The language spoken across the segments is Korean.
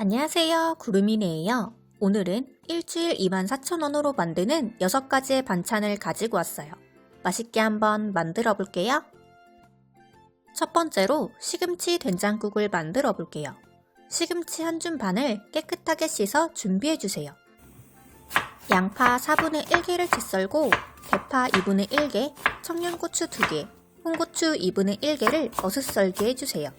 안녕하세요. 구름이네예요. 오늘은 일주일 24,000원으로 만드는 6가지의 반찬을 가지고 왔어요. 맛있게 한번 만들어 볼게요. 첫 번째로 시금치 된장국을 만들어 볼게요. 시금치 한 줌 반을 깨끗하게 씻어 준비해 주세요. 양파 4분의 1개를 채 썰고 대파 2분의 1개, 청양고추 2개, 홍고추 2분의 1개를 어슷 썰기 해주세요.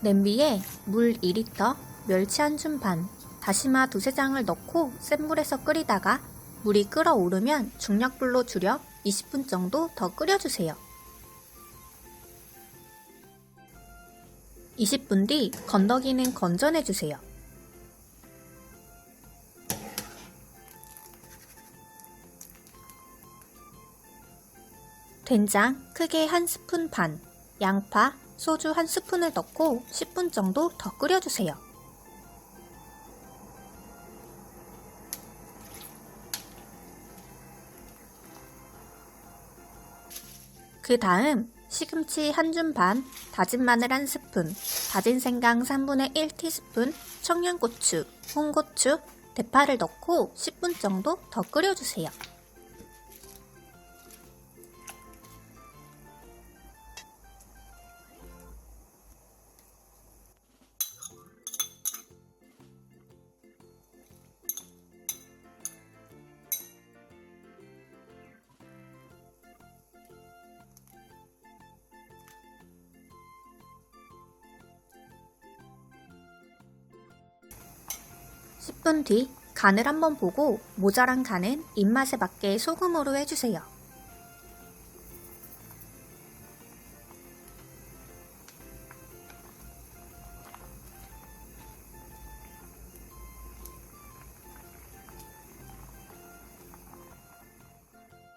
냄비에 물 2리터, 멸치 한 줌 반, 다시마 두세 장을 넣고 센 물에서 끓이다가 물이 끓어오르면 중약불로 줄여 20분 정도 더 끓여주세요. 20분 뒤 건더기는 건져내주세요. 된장 크게 한 스푼 반, 양파, 소주 한 스푼을 넣고 10분 정도 더 끓여주세요. 그 다음 시금치 한 줌 반, 다진 마늘 한 스푼, 다진 생강 3분의 1 티스푼, 청양고추, 홍고추, 대파를 넣고 10분 정도 더 끓여주세요. 십분뒤 간을 한번 보고 모자란 간은 입맛에 맞게 소금으로 해주세요.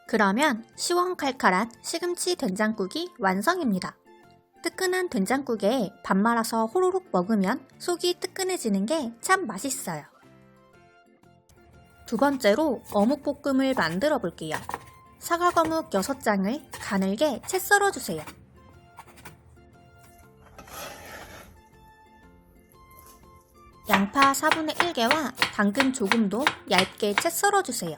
그러면 시원칼칼한 시금치 된장국이 완성입니다. 뜨끈한 된장국에 밥 말아서 호로록 먹으면 속이 뜨끈해지는 게 참 맛있어요. 두 번째로 어묵볶음을 만들어 볼게요. 사과거묵 6장을 가늘게 채 썰어 주세요. 양파 4분의 1개와 당근 조금도 얇게 채 썰어 주세요.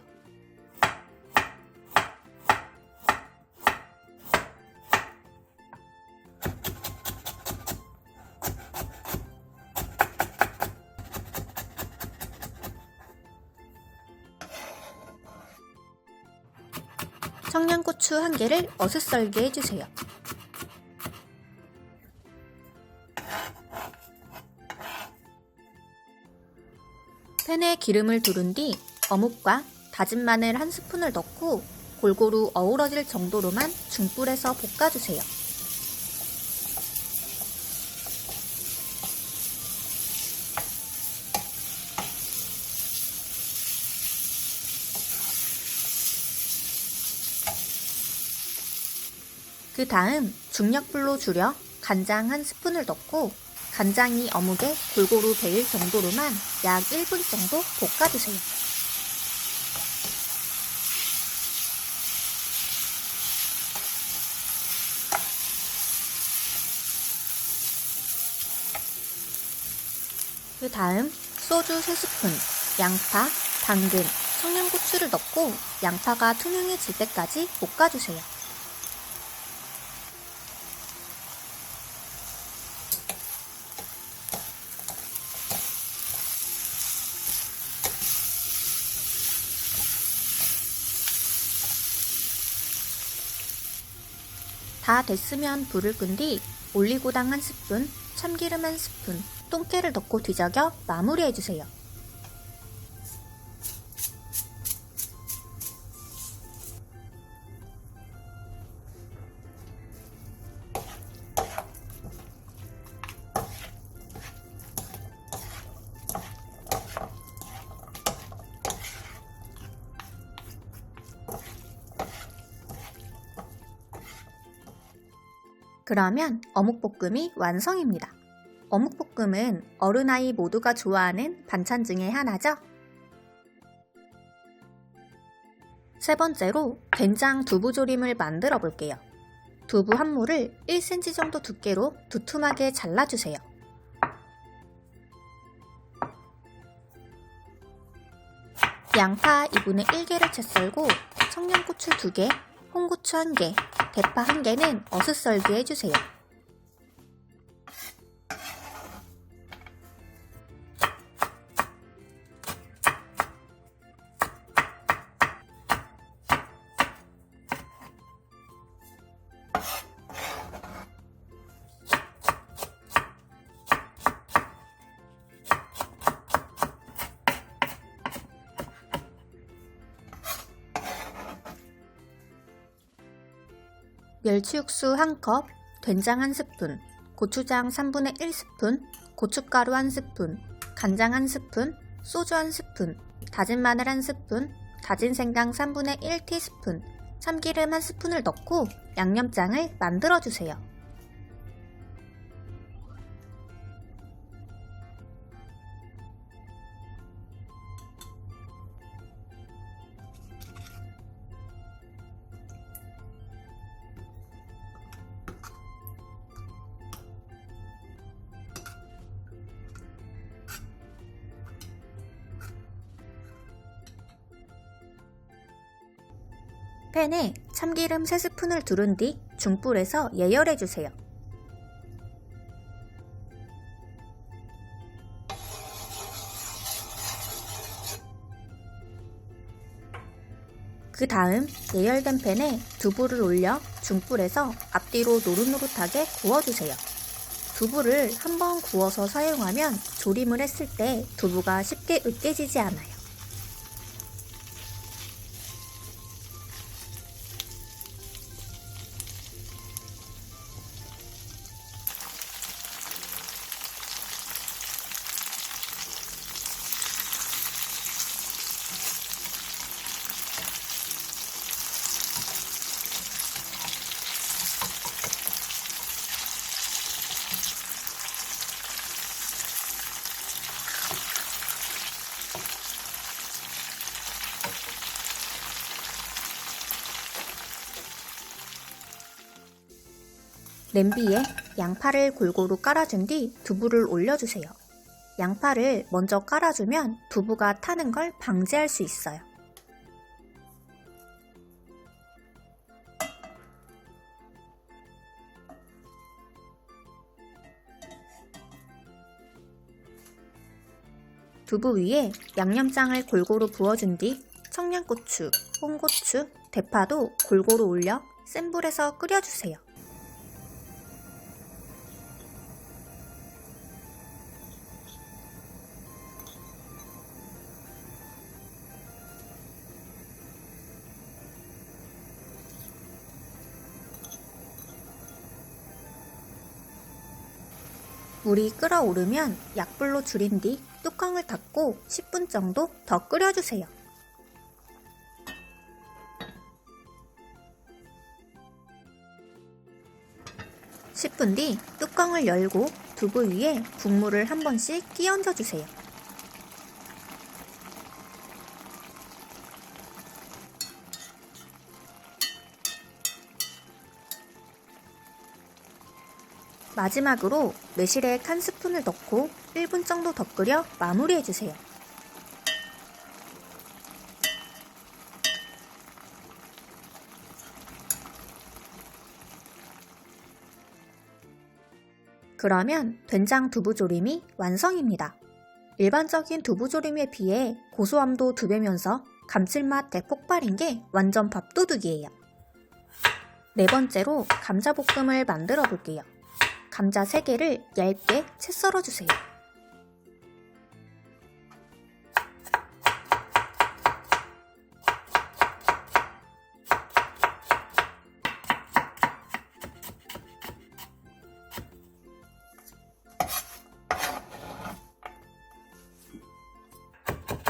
고추 한 개를 어슷썰게 해주세요. 팬에 기름을 두른 뒤 어묵과 다진 마늘 한 스푼을 넣고 골고루 어우러질 정도로만 중불에서 볶아주세요. 그 다음 중약불로 줄여 간장 한 스푼을 넣고 간장이 어묵에 골고루 배일 정도로만 약 1분 정도 볶아주세요. 그 다음 소주 3스푼, 양파, 당근, 청양고추를 넣고 양파가 투명해질 때까지 볶아주세요. 다 됐으면 불을 끈 뒤 올리고당 한 스푼, 참기름 한 스푼, 똥깨를 넣고 뒤적여 마무리해주세요. 그러면 어묵볶음이 완성입니다. 어묵볶음은 어른아이 모두가 좋아하는 반찬 중에 하나죠? 세 번째로 된장 두부조림을 만들어 볼게요. 두부 한 무를 1cm 정도 두께로 두툼하게 잘라주세요. 양파 2분의 1개를 채 썰고 청양고추 2개, 홍고추 1개, 대파 1개는 어슷썰기 해주세요. 멸치육수 1컵, 된장 1스푼, 고추장 3분의 1스푼, 고춧가루 1스푼, 간장 1스푼, 소주 1스푼, 다진 마늘 1스푼, 다진 생강 3분의 1티스푼, 참기름 1스푼을 넣고 양념장을 만들어주세요. 팬에 참기름 3스푼을 두른 뒤 중불에서 예열해주세요. 그 다음 예열된 팬에 두부를 올려 중불에서 앞뒤로 노릇노릇하게 구워주세요. 두부를 한번 구워서 사용하면 조림을 했을 때 두부가 쉽게 으깨지지 않아요. 냄비에 양파를 골고루 깔아준 뒤 두부를 올려주세요. 양파를 먼저 깔아주면 두부가 타는 걸 방지할 수 있어요. 두부 위에 양념장을 골고루 부어준 뒤 청양고추, 홍고추, 대파도 골고루 올려 센 불에서 끓여주세요. 물이 끓어오르면 약불로 줄인 뒤 뚜껑을 닫고 10분 정도 더 끓여주세요. (10분) 뒤 뚜껑을 열고 두부 위에 국물을 한 번씩 끼얹어 주세요. 마지막으로 매실액 한 스푼을 넣고 1분 정도 더 끓여 마무리해주세요. 그러면 된장 두부조림이 완성입니다. 일반적인 두부조림에 비해 고소함도 두 배면서 감칠맛 대폭발인 게 완전 밥도둑이에요. 네 번째로 감자볶음을 만들어 볼게요. 감자 3개를 얇게 채 썰어주세요.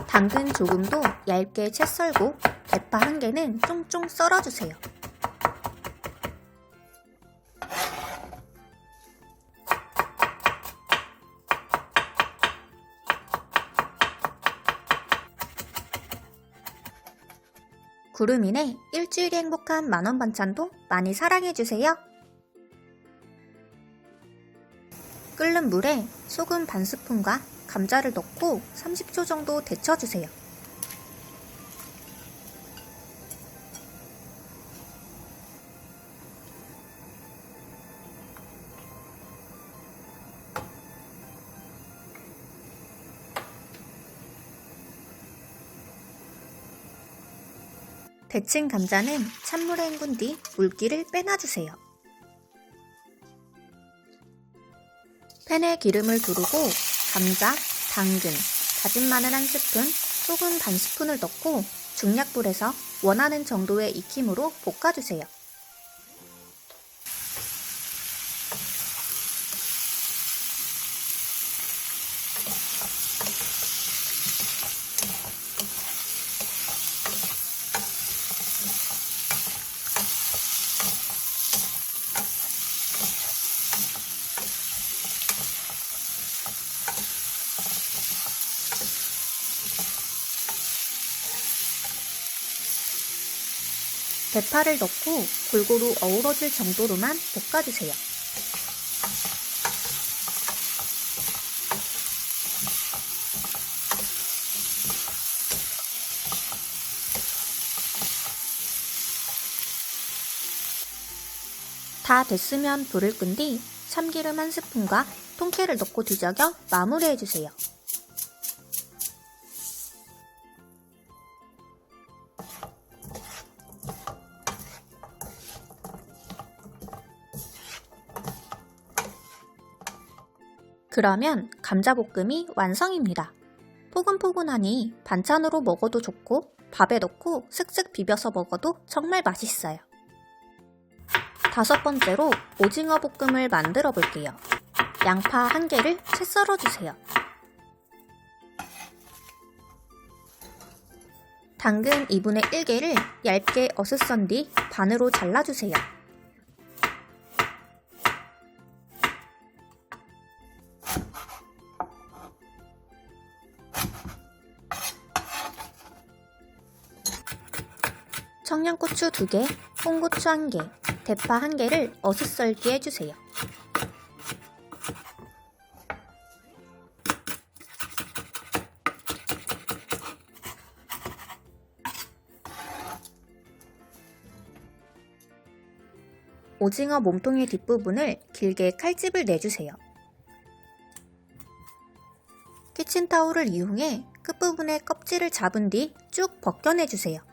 당근 조금도 얇게 채 썰고 대파 한 개는 쫑쫑 썰어주세요. 구름이네 일주일이 행복한 만원 반찬도 많이 사랑해주세요. 끓는 물에 소금 반 스푼과 감자를 넣고 30초 정도 데쳐주세요. 데친 감자는 찬물에 헹군 뒤 물기를 빼놔주세요. 팬에 기름을 두르고 감자, 당근, 다진 마늘 한 스푼, 소금 반 스푼을 넣고 중약불에서 원하는 정도의 익힘으로 볶아주세요. 대파를 넣고 골고루 어우러질 정도로만 볶아주세요. 다 됐으면 불을 끈 뒤 참기름 한 스푼과 통깨를 넣고 뒤적여 마무리해주세요. 그러면 감자볶음이 완성입니다. 포근포근하니 반찬으로 먹어도 좋고 밥에 넣고 슥슥 비벼서 먹어도 정말 맛있어요. 다섯 번째로 오징어 볶음을 만들어 볼게요. 양파 한 개를 채 썰어 주세요. 당근 2분의 1개를 얇게 어슷선 뒤 반으로 잘라주세요. 청양고추 2개, 홍고추 1개, 대파 1개를 어슷썰기 해주세요. 오징어 몸통의 뒷부분을 길게 칼집을 내주세요. 키친타올을 이용해 끝부분의 껍질을 잡은 뒤 쭉 벗겨내주세요.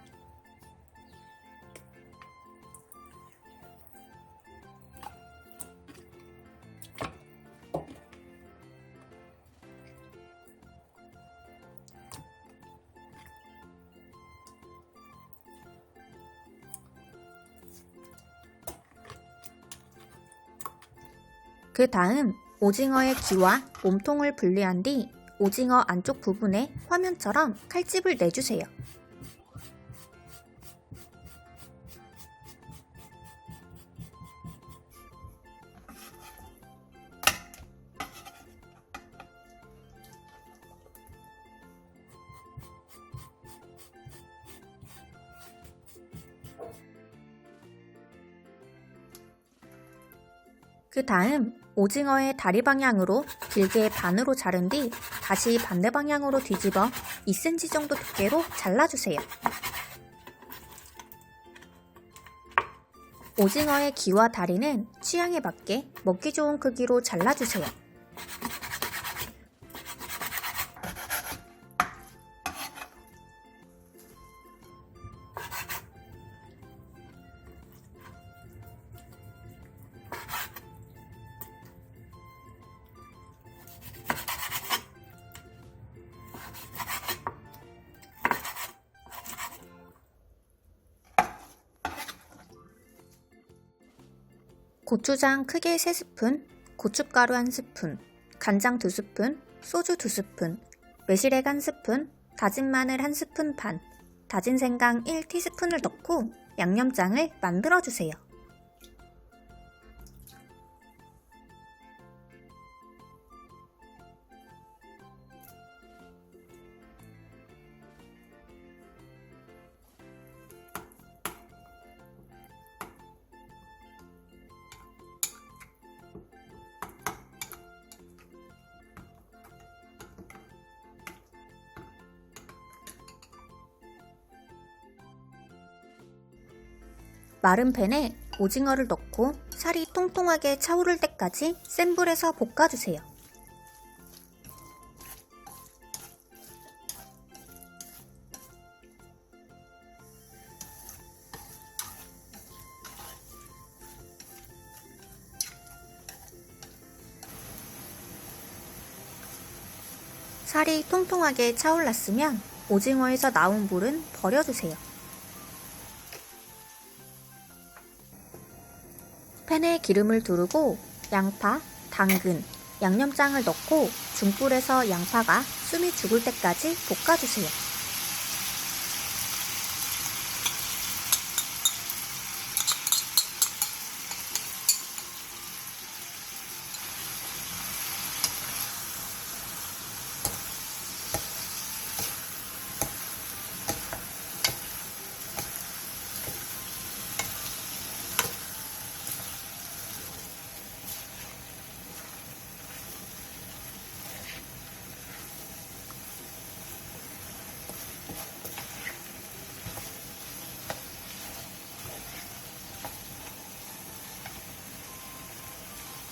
그 다음 오징어의 귀와 몸통을 분리한 뒤 오징어 안쪽 부분에 화면처럼 칼집을 내주세요. 그 다음 오징어의 다리 방향으로 길게 반으로 자른 뒤 다시 반대 방향으로 뒤집어 2cm 정도 두께로 잘라주세요. 오징어의 귀와 다리는 취향에 맞게 먹기 좋은 크기로 잘라주세요. 고추장 크게 3스푼, 고춧가루 1스푼, 간장 2스푼, 소주 2스푼, 매실액 1스푼, 다진 마늘 1스푼 반, 다진 생강 1티스푼을 넣고 양념장을 만들어주세요. 마른 팬에 오징어를 넣고 살이 통통하게 차오를 때까지 센 불에서 볶아주세요. 살이 통통하게 차올랐으면 오징어에서 나온 물은 버려주세요. 팬에 기름을 두르고 양파, 당근, 양념장을 넣고 중불에서 양파가 숨이 죽을 때까지 볶아주세요.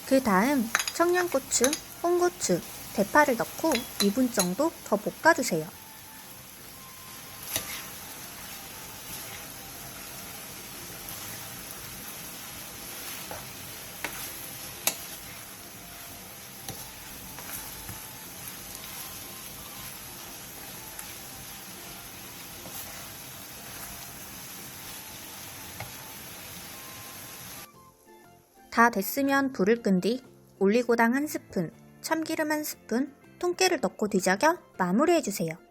그 다음 청양고추, 홍고추, 대파를 넣고 2분 정도 더 볶아주세요. 다 됐으면 불을 끈 뒤 올리고당 한 스푼, 참기름 한 스푼, 통깨를 넣고 뒤적여 마무리해주세요.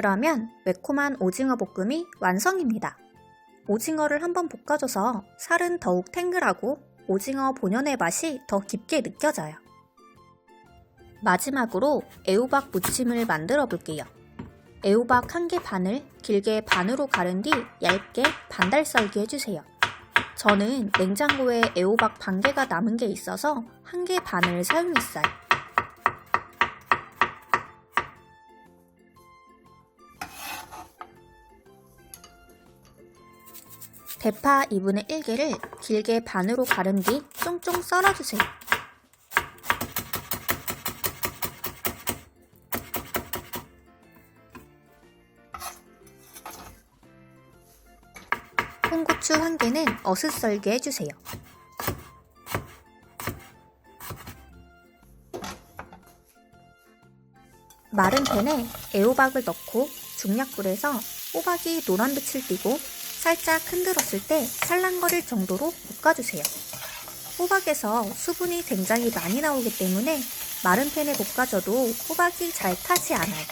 그러면 매콤한 오징어 볶음이 완성입니다. 오징어를 한번 볶아줘서 살은 더욱 탱글하고 오징어 본연의 맛이 더 깊게 느껴져요. 마지막으로 애호박 무침을 만들어 볼게요. 애호박 한 개 반을 길게 반으로 가른 뒤 얇게 반달 썰기 해주세요. 저는 냉장고에 애호박 반 개가 남은 게 있어서 한 개 반을 사용했어요. 대파 2분의 1개를 길게 반으로 가른 뒤 쫑쫑 썰어주세요. 홍고추 1개는 어슷 썰게 해주세요. 마른 팬에 애호박을 넣고 중약불에서 호박이 노란 빛을 띠고 살짝 흔들었을 때 살랑거릴 정도로 볶아주세요. 호박에서 수분이 굉장히 많이 나오기 때문에 마른 팬에 볶아줘도 호박이 잘 타지 않아요.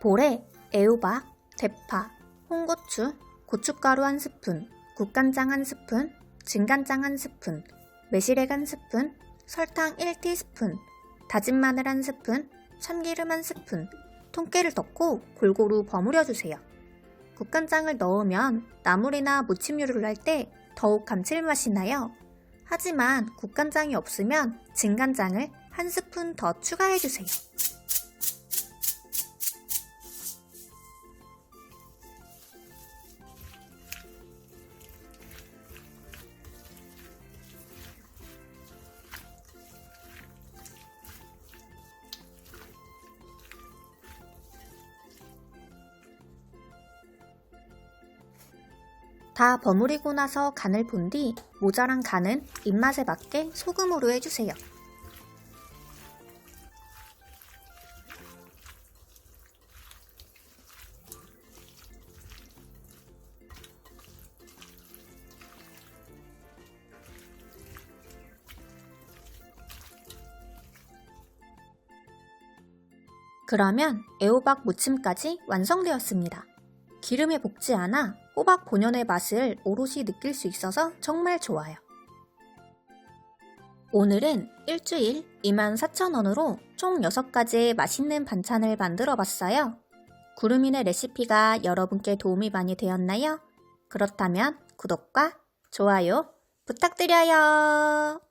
볼에 애호박, 대파, 홍고추, 고춧가루 한 스푼, 국간장 한 스푼, 진간장 한 스푼, 매실액 한 스푼, 설탕 1티스푼, 다진 마늘 한 스푼, 참기름 한 스푼, 통깨를 넣고 골고루 버무려 주세요. 국간장을 넣으면 나물이나 무침 요리를 할 때 더욱 감칠맛이 나요. 하지만 국간장이 없으면 진간장을 한 스푼 더 추가해 주세요. 다 버무리고 나서 간을 본 뒤 모자란 간은 입맛에 맞게 소금으로 해주세요. 그러면 애호박 무침까지 완성되었습니다. 기름에 볶지 않아 호박 본연의 맛을 오롯이 느낄 수 있어서 정말 좋아요. 오늘은 일주일 24,000원으로 총 6가지의 맛있는 반찬을 만들어 봤어요. 구름이네 레시피가 여러분께 도움이 많이 되었나요? 그렇다면 구독과 좋아요 부탁드려요.